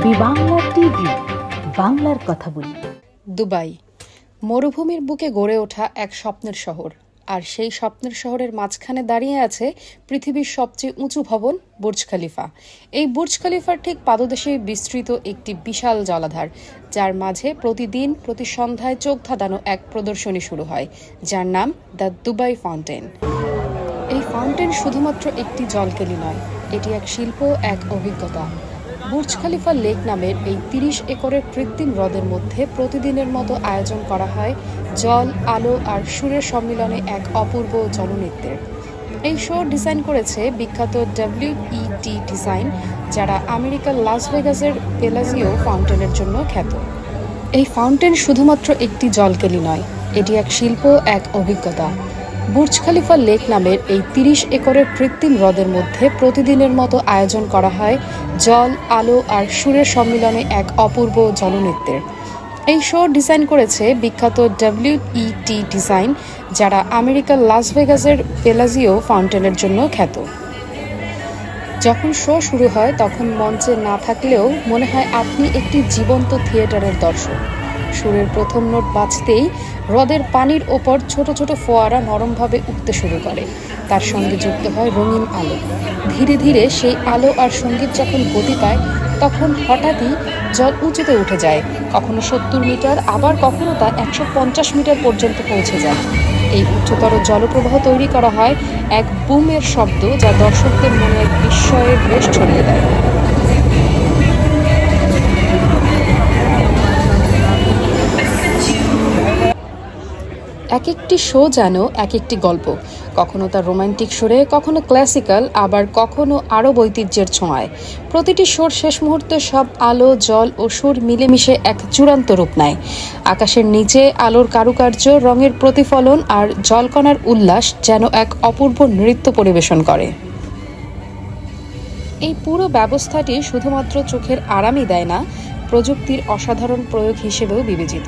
Bangla TV, বাংলার কথা বলি। দুবাই, মরুভূমির বুকে গড়ে ওঠা এক স্বপ্নের শহর। আর সেই স্বপ্নের শহরের মাঝখানে দাঁড়িয়ে আছে পৃথিবীর সবচেয়ে উঁচু ভবন বুর্জ খলিফা। এই বুর্জ খলিফার ঠিক পাদদেশে বিস্তৃত একটি বিশাল জলাধার, যার মাঝে প্রতিদিন প্রতি সন্ধ্যায় চোখ ধাঁধানো এক প্রদর্শনী শুরু হয়, যার নাম দ্য দুবাই ফাউন্টেন। এই ফাউন্টেন শুধুমাত্র একটি জলকেলি নয়, এটি এক শিল্প, এক অভিজ্ঞতা। বুর্জ খালিফা লেক নামের এই তিরিশ একরের কৃত্রিম হ্রদের মধ্যে প্রতিদিনের মতো আয়োজন করা হয় জল, আলো আর সুরের সম্মিলনে এক অপূর্ব জননৃত্যের। এই শো ডিজাইন করেছে বিখ্যাত ডাব্লিউইটি ডিজাইন যারা আমেরিকার লাস ভেগাসের পেলাজিও ফাউন্টেনের জন্য খ্যাত। এই ফাউন্টেন শুধুমাত্র একটি জলকেলি নয়, এটি এক শিল্প, এক অভিজ্ঞতা। বুর্জ খালিফা লেক নামের এই তিরিশ একরের কৃত্রিম হ্রদের মধ্যে প্রতিদিনের মতো আয়োজন করা হয় জল, আলো আর সুরের সম্মিলনে এক অপূর্ব জননৃত্যের এই শো ডিজাইন করেছে বিখ্যাত ডাব্লিউইটি ডিজাইন যারা আমেরিকার লাস ভেগাসের পেলাজিও ফাউন্টেনের জন্য খ্যাত। যখন শো শুরু হয়, তখন মঞ্চে না থাকলেও মনে হয় আপনি একটি জীবন্ত থিয়েটারের দর্শক। সুরের প্রথম নোট বাজতেই হ্রদের পানির ওপর ছোট ছোট ফোয়ারা নরমভাবে উঠতে শুরু করে। তার সঙ্গে যুক্ত হয় রঙিন আলো। ধীরে ধীরে সেই আলো আর সংগীত যখন গতি পায়, তখন হঠাৎই জল উঁচুতে উঠে যায়। কখনো সত্তর মিটার, আবার কখনো তা একশো পঞ্চাশ মিটার পর্যন্ত পৌঁছে যায়। এই উচ্চতর জলপ্রবাহ তৈরি করা হয় এক বুমের শব্দ যা দর্শকদের মনে এক বিস্ময়ের রেশ ছড়িয়ে দেয়। এক একটি শো যেন এক একটি গল্প। কখনো তার রোমান্টিক সুরে, কখনো ক্লাসিক্যাল আবার কখনো আরও বৈতিহ্যের ছোঁয়ায়। প্রতিটি শোর শেষ মুহূর্তে সব আলো, জল ও সুর মিলেমিশে এক চূড়ান্ত রূপ নেয়। আকাশের নিচে আলোর কারুকার্য, রঙের প্রতিফলন আর জলকণার উল্লাস যেন এক অপূর্ব নৃত্য পরিবেশন করে। এই পুরো ব্যবস্থাটি শুধুমাত্র চোখের আরামই দেয় না, প্রযুক্তির অসাধারণ প্রয়োগ হিসেবেও বিবেচিত।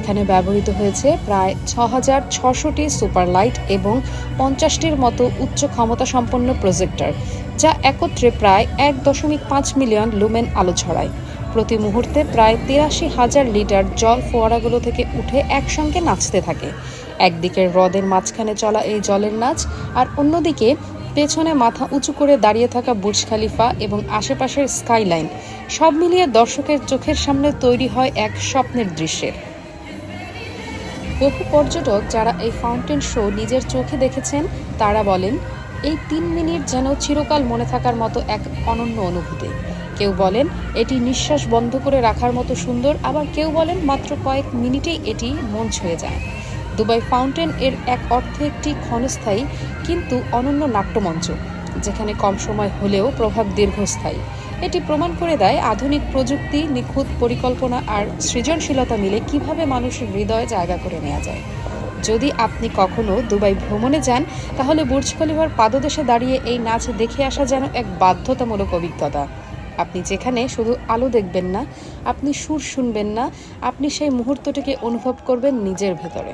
এখানে ব্যবহৃত হয়েছে প্রায় ছ হাজার ছশোটি সুপার লাইট এবং পঞ্চাশটির মতো উচ্চ ক্ষমতা সম্পন্ন প্রজেক্টর, যা একত্রে প্রায় এক দশমিক পাঁচ মিলিয়ন লুমেন আলো ছড়ায়। প্রতি মুহূর্তে প্রায় তিরাশি হাজার লিটার জল ফোয়ারাগুলো থেকে উঠে একসঙ্গে নাচতে থাকে। একদিকে হ্রদের মাঝখানে চলা এই জলের নাচ, আর অন্যদিকে পেছনে মাথা উঁচু করে দাঁড়িয়ে থাকা বুর্জ খালিফা এবং আশেপাশের স্কাইলাইন, সব মিলিয়ে দর্শকের চোখের সামনে তৈরি হয় এক স্বপ্নের দৃশ্যের। বহু পর্যটক যারা এই ফাউন্টেন শো নিজের চোখে দেখেছেন, তারা বলেন, এই তিন মিনিট যেন চিরকাল মনে থাকার মতো এক অনন্য অনুভূতি। কেউ বলেন, এটি নিঃশ্বাস বন্ধ করে রাখার মতো সুন্দর। আবার কেউ বলেন, মাত্র কয়েক মিনিটেই এটি মন ছুঁয়ে যায়। দুবাই ফাউন্টেন এর এক অর্থে একটি ক্ষণস্থায়ী, কিন্তু অনন্য নাট্যমঞ্চ, যেখানে কম সময় হলেও প্রভাব দীর্ঘস্থায়ী। এটি প্রমাণ করে দেয় আধুনিক প্রযুক্তি, নিখুঁত পরিকল্পনা আর সৃজনশীলতা মিলে কীভাবে মানুষের হৃদয়ে জায়গা করে নেওয়া যায়। যদি আপনি কখনো দুবাই ভ্রমণে যান, তাহলে বুর্জ খলিফার পাদদেশে দাঁড়িয়ে এই নাচ দেখে আসা যেন এক বাধ্যতামূলক অভিজ্ঞতা। আপনি যেখানে শুধু আলো দেখবেন না, আপনি সুর শুনবেন না, আপনি সেই মুহূর্তটিকে অনুভব করবেন নিজের ভেতরে।